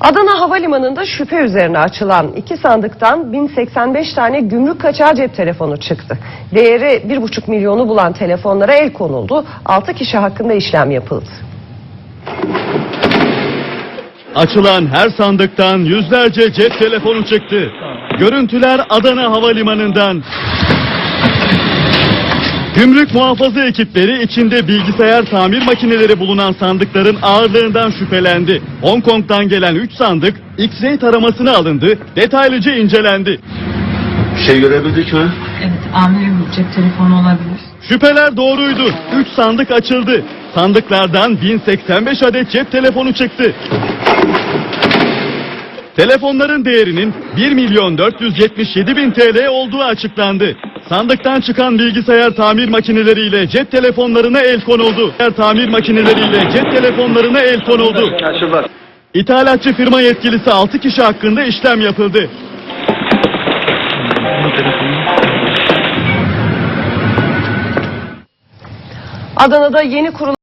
Adana Havalimanı'nda şüphe üzerine açılan iki sandıktan 1085 tane gümrük kaçağı cep telefonu çıktı. Değeri 1,5 milyonu bulan telefonlara el konuldu. 6 kişi hakkında işlem yapıldı. Açılan her sandıktan yüzlerce cep telefonu çıktı. Görüntüler Adana Havalimanı'ndan. Gümrük muhafaza ekipleri içinde bilgisayar tamir makineleri bulunan sandıkların ağırlığından şüphelendi. Hong Kong'dan gelen 3 sandık X-ray taramasına alındı, detaylıca incelendi. Bir şey görebildik mi? Evet amirim cep telefonu olabilir. Şüpheler doğruydu. 3 sandık açıldı. Sandıklardan 1085 adet cep telefonu çıktı. Telefonların değerinin 1 milyon 477 bin TL olduğu açıklandı. Sandıktan çıkan bilgisayar tamir makineleriyle cep telefonlarına el konuldu. Bilgisayar tamir makineleriyle cep telefonlarına el konuldu. İthalatçı firma yetkilisi 6 kişi hakkında işlem yapıldı. Adana'da yeni kurulan